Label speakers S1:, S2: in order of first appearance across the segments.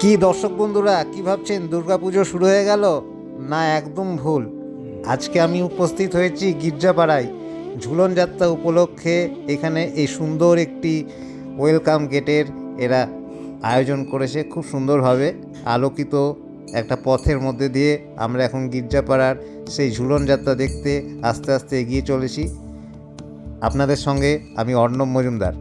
S1: কি দর্শক বন্ধুরা, কি ভাবছেন? দুর্গাপুজো শুরু হয়ে গেল? না, একদম ভুল। আজকে আমি উপস্থিত হয়েছি গির্জাপাড়ায়। ঝুলন যাত্রা উপলক্ষে এখানে এই সুন্দর একটি ওয়েলকাম গেটের এরা আয়োজন করেছে। খুব সুন্দরভাবে আলোকিত একটা পথের মধ্যে দিয়ে আমরা এখন গির্জাপাড়ার সেই ঝুলন যাত্রা দেখতে আস্তে আস্তে এগিয়ে চলেছি। আপনাদের সঙ্গে আমি অর্ণব মজুমদার।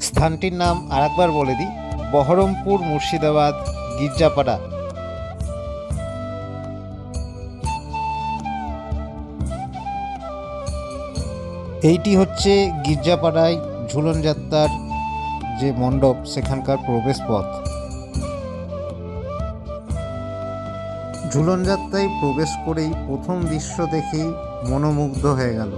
S1: স্থানটির নাম আরেকবার বলে দিই। বহরমপুর মুর্শিদাবাদ, গির্জাপাড়া। এইটি হচ্ছে গির্জাপাড়ায় ঝুলন যাত্রার যে মণ্ডপ, সেখানকার প্রবেশ পথ ঝুলন যাত্রায় প্রবেশ করেই প্রথম দৃশ্য দেখেই মনোমুগ্ধ হয়ে গেল।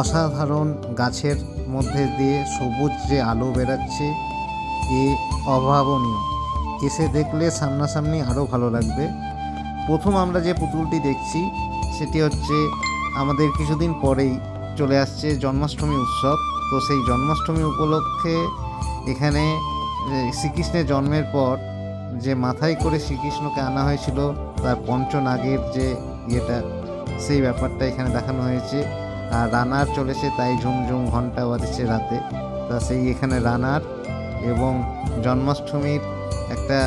S1: অসাধারণ গাছের মধ্যে দিয়ে সবুজ যে আলো বেরাচ্ছে এ অভাবনীয়। এসে দেখলে সামনাসামনি আরও ভালো লাগবে। প্রথম আমরা যে পুতুলটি দেখছি, সেটি হচ্ছে আমাদের কিছুদিন পরেই চলে আসছে জন্মাষ্টমী উৎসব। তো সেই জন্মাষ্টমী উপলক্ষে এখানে শ্রীকৃষ্ণের জন্মের পর যে মাথায় করে শ্রীকৃষ্ণকে আনা হয়েছিল, তার পঞ্চনাগের যে ইয়েটা, সেই ব্যাপারটা এখানে দেখানো হয়েছে। আর রানার চলেছে তাই ঝুমঝুম ঘণ্টা বাজছে রাতে। তা সেই এখানে রানার এবং জন্মাষ্টমীর একটা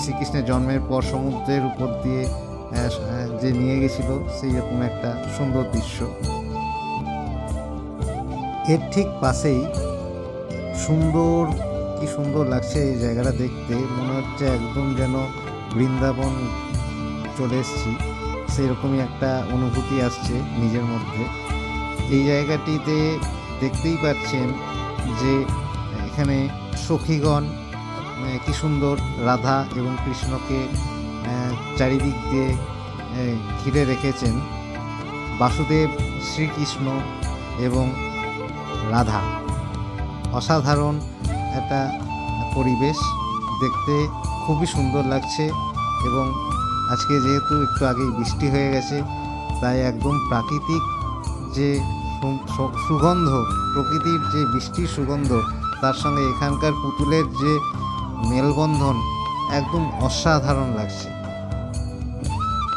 S1: শ্রীকৃষ্ণের জন্মের পর সমুদ্রের উপর দিয়ে যে নিয়ে গেছিল সেই রকম একটা সুন্দর দৃশ্য। এর ঠিক পাশেই সুন্দর, কি সুন্দর লাগছে এই জায়গাটা দেখতে। মনে হচ্ছে একদম যেন বৃন্দাবন চলে এসেছি। সেই রকমই একটা অনুভূতি আসছে নিজের মধ্যে। এই জায়গাটিতে দেখতেই পাচ্ছেন যে এখানে সখীগণ কি সুন্দর রাধা এবং কৃষ্ণকে চারিদিক দিয়ে ঘিরে রেখেছেন বাসুদেব, শ্রীকৃষ্ণ এবং রাধা। অসাধারণ একটা পরিবেশ দেখতে খুবই সুন্দর লাগছে এবং আজকে যেহেতু একটু আগেই বৃষ্টি হয়ে গেছে, তাই একদম প্রাকৃতিক যে সুগন্ধ, প্রকৃতির যে বৃষ্টির সুগন্ধ তার সঙ্গে এখানকার পুতুলের যে মেলবন্ধন একদম অসাধারণ লাগছে।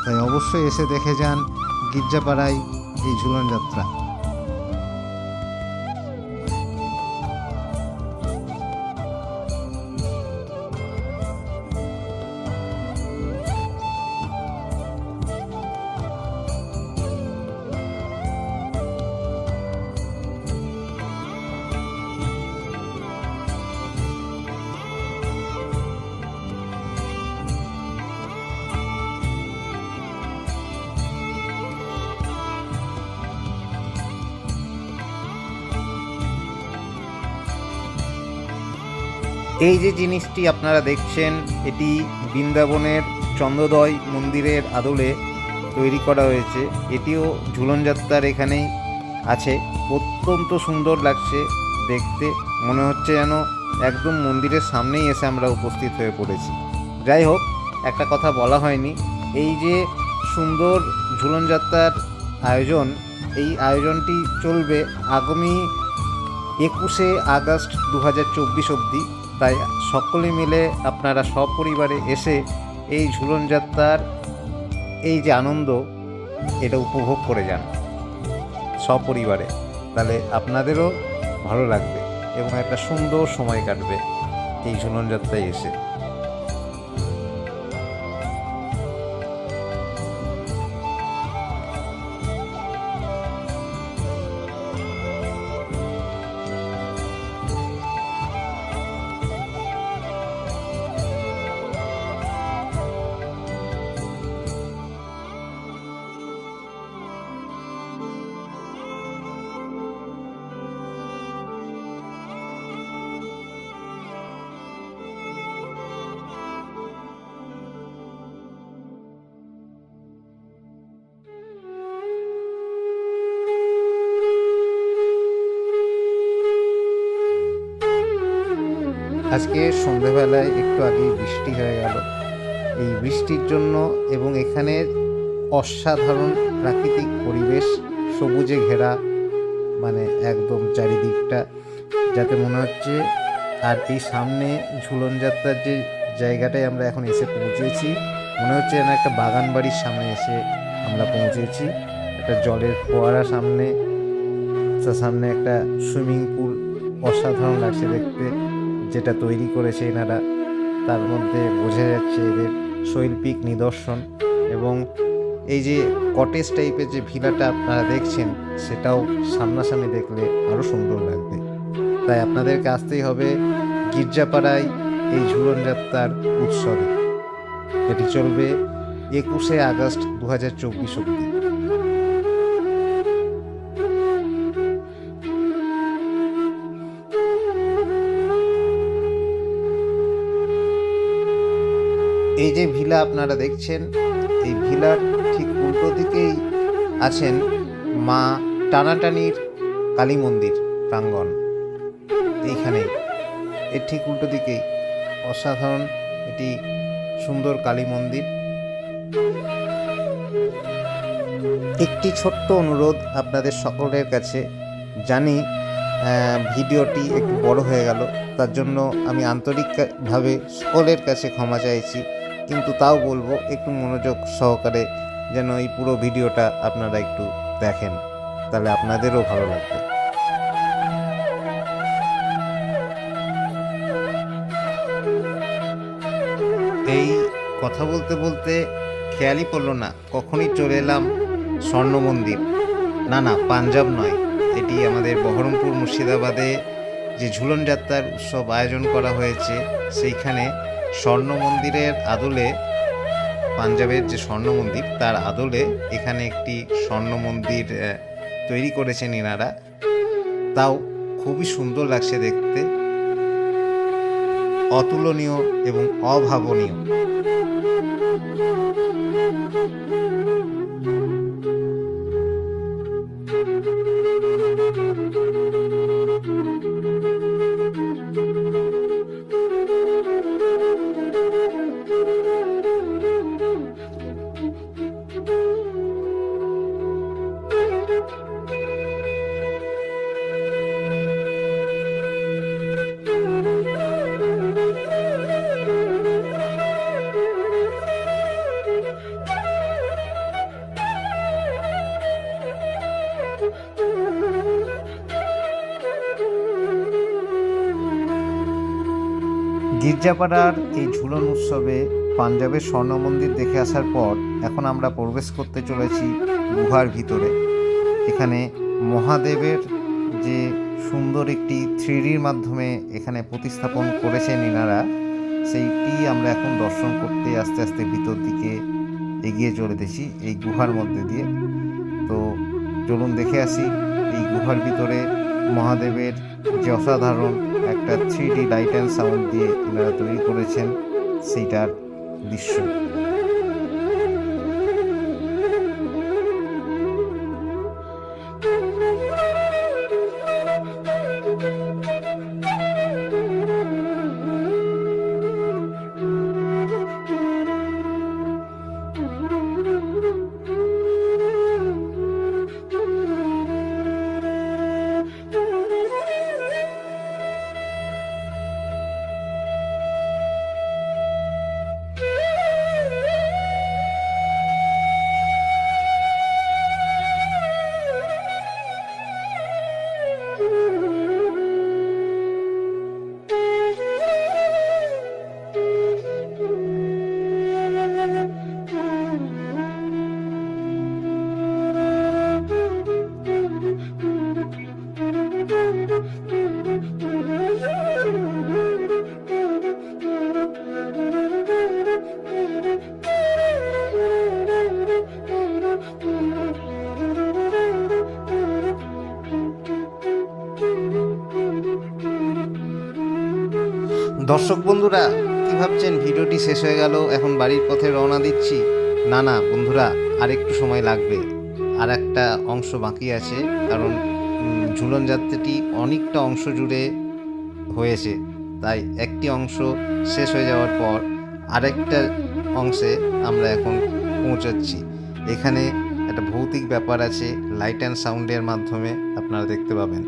S1: তাই অবশ্যই এসে দেখে যান গির্জাপাড়ায় এই ঝুলন যাত্রা। এই যে জিনিসটি আপনারা দেখছেন, এটি বৃন্দাবনের চন্দ্রদয় মন্দিরের আদলে তৈরি করা হয়েছে। এটিও ঝুলন যাত্রার এখানেই আছে। অত্যন্ত সুন্দর লাগছে দেখতে। মনে হচ্ছে যেন একদম মন্দিরের সামনেই এসে আমরা উপস্থিত হয়ে পড়েছি। যাই হোক, একটা কথা বলা হয়নি। এই যে সুন্দর ঝুলন যাত্রার আয়োজন, এই আয়োজনটি চলবে আগামী একুশে আগস্ট দু হাজার চব্বিশ অবধি। তাই সকলে মিলে আপনারা সপরিবারে এসে এই ঝুলন যাত্রার এই যে আনন্দ, এটা উপভোগ করে যান সপরিবারে। তাহলে আপনাদেরও ভালো লাগবে এবং একটা সুন্দর সময় কাটবে এই ঝুলন যাত্রায় এসে। আজকে সন্ধেবেলায় একটু আগে বৃষ্টি হয়ে গেল। এই বৃষ্টির জন্য এবং এখানে অসাধারণ প্রাকৃতিক পরিবেশ, সবুজে ঘেরা মানে একদম চারিদিকটা, যাতে মনে হচ্ছে আর এই সামনে ঝুলন যাত্রার যে জায়গাটায় আমরা এখন এসে পৌঁছেছি, মনে হচ্ছে যেন একটা বাগান বাড়ির সামনে এসে আমরা পৌঁছেছি। একটা জলের ফোয়ারা সামনে, তার সামনে একটা সুইমিং পুল, অসাধারণ লাগছে দেখতে। যেটা তৈরি করেছে এনারা, তার মধ্যে বোঝা যাচ্ছে এদের শৈল্পিক নিদর্শন এবং এই যে কটেজ টাইপের যে ভিলাটা আপনারা দেখছেন, সেটাও সামনাসামনি দেখলে আরও সুন্দর লাগবে। তাই আপনাদেরকে আসতেই হবে গির্জাপাড়ায় এই ঝুলন যাত্রার উৎসবে। এটি চলবে একুশে আগস্ট দু হাজার চব্বিশ অব্দি এই যে ভিলা আপনারা দেখছেন, এই ভিলার ঠিক উল্টো দিকেই আছেন মা টানাটানির কালী মন্দির প্রাঙ্গণ। এইখানেই। এর ঠিক উল্টো দিকেই। অসাধারণ এটি সুন্দর কালী মন্দির। একটি ছোট্ট অনুরোধ আপনাদের সকলের কাছে। জানি ভিডিওটি একটু বড় হয়ে গেল, তার জন্য আমি আন্তরিকভাবে সকলের কাছে ক্ষমা চাইছি। কিন্তু তাও বলব একটু মনোযোগ সহকারে যেন এই পুরো ভিডিওটা আপনারা একটু দেখেন, তাহলে আপনাদেরও ভালো লাগবে। এই কথা বলতে বলতে খেয়ালই পড়ল না, কখনই চলে এলাম স্বর্ণ মন্দির। না না, পাঞ্জাব নয়, এটি আমাদের বহরমপুর মুর্শিদাবাদে যে ঝুলন যাত্রার উৎসব আয়োজন করা হয়েছে, সেইখানে স্বর্ণ মন্দিরের আদলে, পাঞ্জাবের যে স্বর্ণ মন্দির তার আদলে এখানে একটি স্বর্ণ মন্দির তৈরি করেছেন এনারা তাও খুবই সুন্দর লাগছে দেখতে। অতুলনীয় এবং অভাবনীয়। গির্জাপাড়ার এই ঝুলন উৎসবে পাঞ্জাবের স্বর্ণ মন্দির দেখে আসার পর এখন আমরা প্রবেশ করতে চলেছি গুহার ভিতরে। এখানে মহাদেবের যে সুন্দর একটি থ্রিডির মাধ্যমে এখানে প্রতিস্থাপন করেছেন এনারা সেইটি আমরা এখন দর্শন করতে আস্তে আস্তে ভিতর দিকে এগিয়ে চলেতেছি এই গুহার মধ্যে দিয়ে। তো চলুন দেখে আসি এই গুহার ভিতরে মহাদেবের যে অসাধারণ একটা three D light and sound দিয়ে এনারা তৈরি করেছেন সেইটার দৃশ্য। দর্শক বন্ধুরা, কি ভাবছেন? ভিডিওটি শেষ হয়ে গেল, এখন বাড়ির পথে রওনা দিচ্ছি। না না, বন্ধুরা আর একটু সময় লাগবে। আর একটা অংশ বাকি আছে, কারণ ঝুলন যাত্রাটি অনেকটা অংশ জুড়ে হয়েছে। তাই একটি অংশ শেষ হয়ে যাওয়ার পর আরেকটা অংশে আমরা এখন পৌঁছাচ্ছি। এখানে একটা ভৌতিক ব্যাপার আছে লাইট অ্যান্ড সাউন্ডের মাধ্যমে আপনারা দেখতে পাবেন।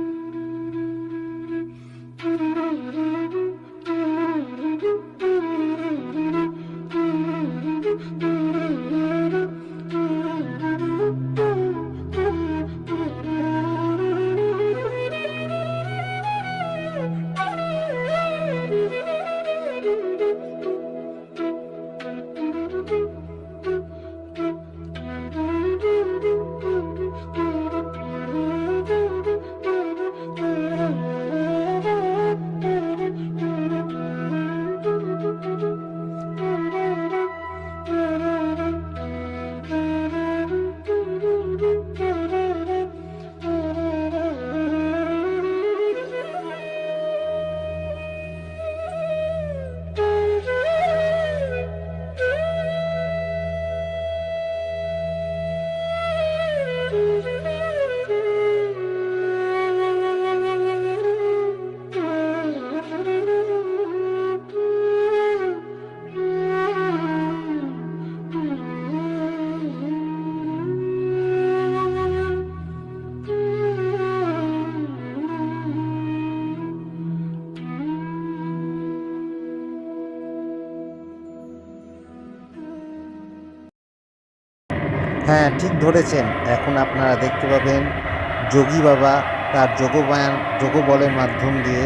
S1: হ্যাঁ ঠিক ধরেছেন। এখন আপনারা দেখতে পাবেন যোগী বাবা তার যোগবায়ান যোগবলের মাধ্যম দিয়ে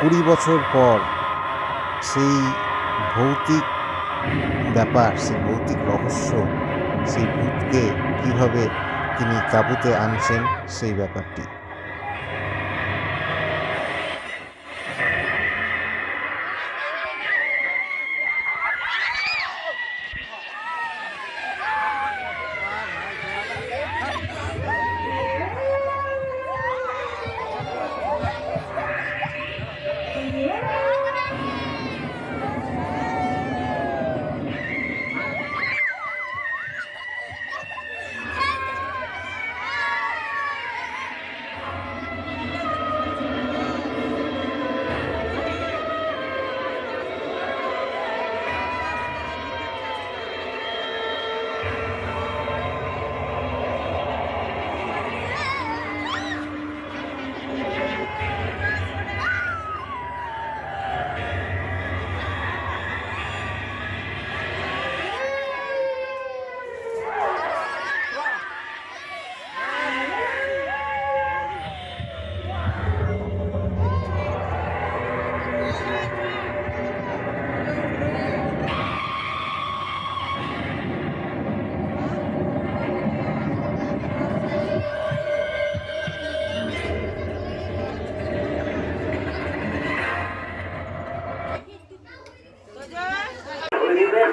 S1: কুড়ি বছর পর সেই ভৌতিক ব্যাপার, সেই ভৌতিক রহস্য, সেই ভূতকে কীভাবে তিনি কাবুতে আনছেন সেই ব্যাপারটি।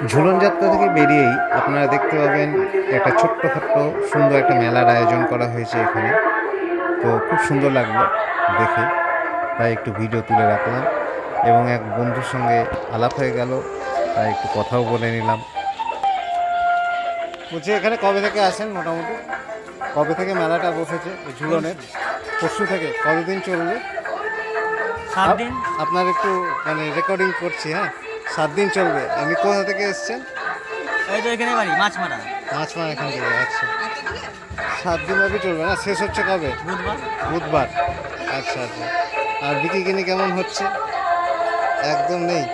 S1: ঝুলন যাত্রা থেকে বেরিয়েই আপনারা দেখতে পাবেন একটা ছোট্টখাট্ট সুন্দর একটা মেলার আয়োজন করা হয়েছে এখানে। তো খুব সুন্দর লাগল দেখে তাই একটু ভিডিও তুলে রাখলাম এবং এক বন্ধুর সঙ্গে আলাপ হয়ে গেল তাই একটু কথাও বলে নিলাম। বলছি এখানে কবে থেকে আসেন মোটামুটি? কবে থেকে মেলাটা বসেছে ঝুলনের? পরশু থেকে কতদিন চলবে? আপনার একটু মানে রেকর্ডিং করছি হ্যাঁ? সাত দিন চলবে। আপনি কোথা থেকে এসছেন?
S2: এই তো এখানে বাড়ি মাছ মারা
S1: মাছ মারা এখান থেকে আচ্ছা। সাত দিন ব্যাপী চলবে না? শেষ হচ্ছে কবে?
S2: বুধবার।
S1: বুধবার। আচ্ছা আচ্ছা। আর বিক্রি কিনি কেমন হচ্ছে? একদম নেই।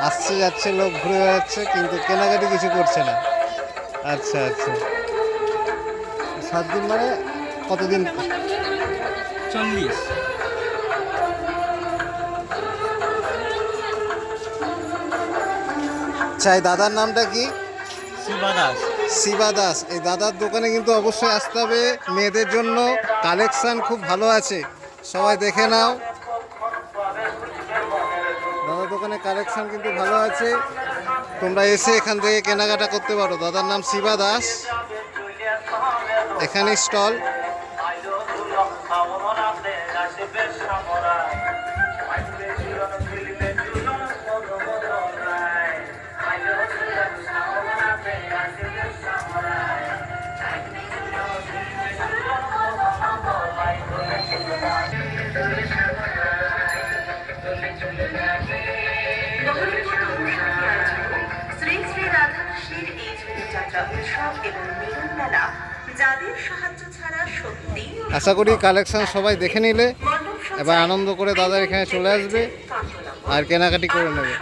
S1: আসছে যাচ্ছে লোক ঘুরে বেড়াচ্ছে কিন্তু কেনাকাটি কিছু করছে না। আচ্ছা আচ্ছা। সাত দিন মানে কতদিন?
S2: চল্লিশ।
S1: চাই দাদার নামটা কি?
S2: শিবা দাস।
S1: শিবা দাস। এই দাদার দোকানে কিন্তু অবশ্যই আসতে হবে। মেয়েদের জন্য কালেকশন খুব ভালো আছে। সবাই দেখে নাও। দাদার দোকানে কালেকশন কিন্তু ভালো আছে। তোমরা এসে এখান থেকে কেনাকাটা করতে পারো। দাদার নাম শিবা দাস। এখানে স্টল।
S3: ঝুলিযাত্রা উৎসব এবং মিলন মেলা যাদের সাহায্য ছাড়া সত্যি
S1: আশা করি কালেকশন সবাই দেখে নিলে এবার আনন্দ করে দাদার এখানে চলে আসবে আর কেনাকাটি করে নেবে।